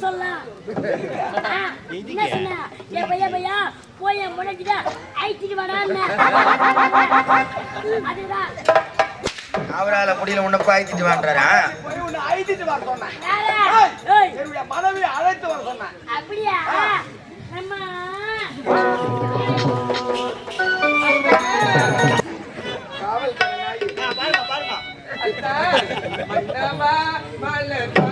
சொல்லலாம் என்ன சொன்ன? என் பையன் பையா போய் என் முன்னாடி ஐத்திட்டு வரான்னு அதுதான் அவரால முடியல உன்னை பாய்த்திட்டு வாங்குறாரா போய் வர சொன்னேன். என்னுடைய மனைவி அழைத்து வர சொன்னேன். அப்படியா? நம்ம காவல் பாருங்க பாருங்க